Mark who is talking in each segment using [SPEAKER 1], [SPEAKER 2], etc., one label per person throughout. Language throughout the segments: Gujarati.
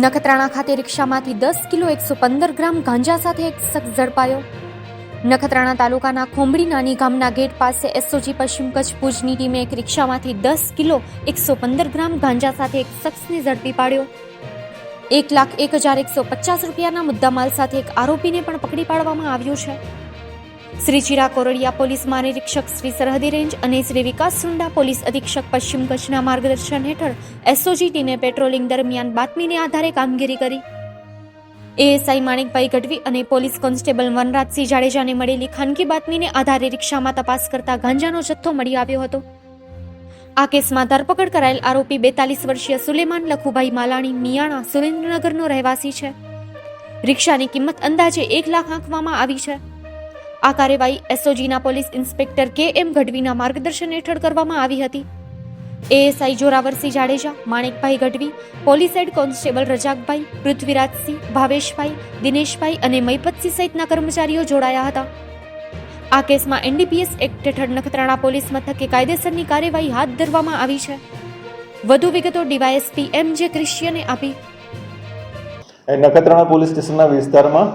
[SPEAKER 1] નખત્રાણા ખાતે રિક્ષામાંથી દસ કિલો એકસો પંદર ગ્રામ ગાંજા સાથે એક શખ્સ ઝડપાયો. નખત્રાણા તાલુકાના ખોંભડી નાની ગામના ગેટ પાસે એસઓજી પશ્ચિમ કચ્છ ભુજની ટીમે એક રિક્ષામાંથી દસ કિલો એકસો પંદર ગ્રામ ગાંજા સાથે એક શખ્સને ઝડપી પાડ્યો. એક લાખ એક હજાર એકસો પચાસ રૂપિયાના મુદ્દામાલ સાથે એક આરોપીને પણ પકડી પાડવામાં આવ્યો છે. શ્રી ચિરા કોરડિયા પોલીસ મહાનિરીક્ષક શ્રી સરહદી રેન્જ અને શ્રી વિકાસ સુંડા પોલીસ અધિક્ષક પશ્ચિમ કચ્છના માર્ગદર્શન હેઠળ એસઓજી ટીમે પેટ્રોલિંગ દરમિયાન બાતમીને આધારે કામગીરી કરી. એએસઆઈ માણિકભાઈ ગઢવી અને પોલીસ કોન્સ્ટેબલ વનરાજસિંહ જાડેજાને મળેલી ખાનગી બાતમીને આધારે રિક્ષામાં તપાસ કરતા ગાંજાનો જથ્થો મળી આવ્યો હતો. આ કેસમાં ધરપકડ કરાયેલ આરોપી બેતાલીસ વર્ષીય સુલેમાન લખુભાઈ માલાણી મિયાણા સુરેન્દ્રનગરનો રહેવાસી છે. રિક્ષાની કિંમત અંદાજે એક લાખ આંકવામાં આવી છે. આ કાર્યવાહી એસઓજીના પોલીસ ઇન્સ્પેક્ટર કે એમ ગઢવીના માર્ગદર્શન હેઠળ કરવામાં આવી હતી. ASI Jorawarsinh Jadeja, Manekbhai Gadhvi, police head constable Rajakbhai, Pruthvirajsinh, Bhaveshbhai, Dineshbhai અને મૈપતસિંહ સહિતના કર્મચારીઓ જોડાયા હતા. આ કેસમાં એનડીપીએસ એક્ટ હેઠળ નખત્રાણા પોલીસ મથકે કાયદેસરની કાર્યવાહી હાથ ધરવામાં આવી છે. વધુ વિગતો ડીવાયએસપી એમ જે ક્રિશ્ચિયને આપી.
[SPEAKER 2] નખત્રાણા પોલીસ સ્ટેશનના વિસ્તારમાં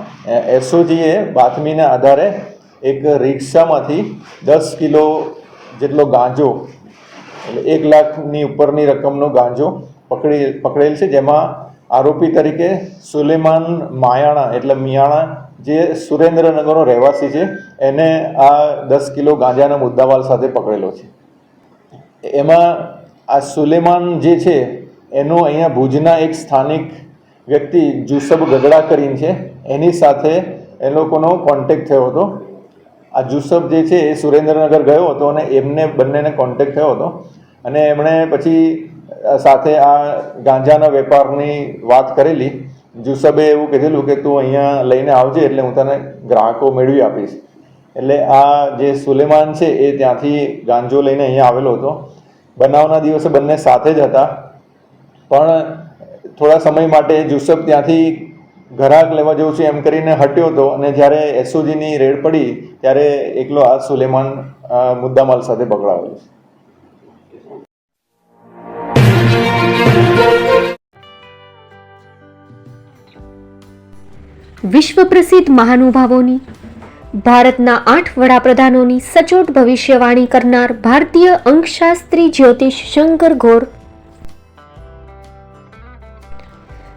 [SPEAKER 2] એસઓજીએ બાતમીના આધારે એક રિક્ષામાંથી દસ કિલો જેટલો ગાંજો, એટલે એક લાખની ઉપરની રકમનો ગાંજો પકડી, પકડેલ છે, જેમાં આરોપી તરીકે સુલેમાન માયાણા, એટલે મિયાણા, જે સુરેન્દ્રનગરનો રહેવાસી છે, એને આ દસ કિલો ગાંજાના મુદ્દામાલ સાથે પકડેલો છે. એમાં આ સુલેમાન જે છે, એનો અહીંયા ભુજના એક સ્થાનિક વ્યક્તિ જુસબ ગગડા કરીને છે, એની સાથે એ લોકોનો કોન્ટેક્ટ થયો હતો. આ જુસબ જે છે એ સુરેન્દ્રનગર ગયો હતો અને એમને બંનેને કોન્ટેક્ટ થયો હતો. અને એમણે પછી સાથે આ ગાંજાના વેપારની વાત કરેલી. જુસબે એવું કીધેલું કે, તું અહીંયા લઈને આવજે એટલે હું તને ગ્રાહકો મેળવી આપીશ. એટલે આ જે સુલેમાન છે એ ત્યાંથી ગાંજો લઈને અહીંયા આવેલો હતો. બનાવના દિવસે બંને સાથે જ હતા. પણ થોડા સમય માટે જુસબ ત્યાંથી ઘરાક લેવા જેવું છે એમ કરીને હટ્યો હતો અને જ્યારે એસઓજીની રેડ પડી, ત્યારે એકલો આ સુલેમાન મુદ્દામાલ સાથે પકડાવેલો છે.
[SPEAKER 1] વિશ્વ પ્રસિદ્ધ મહાનુભાવોની, ભારતના આઠ વડાપ્રધાનોની સચોટ ભવિષ્યવાણી કરનાર ભારતીય અંકશાસ્ત્રી જ્યોતિષ શંકર ઘોર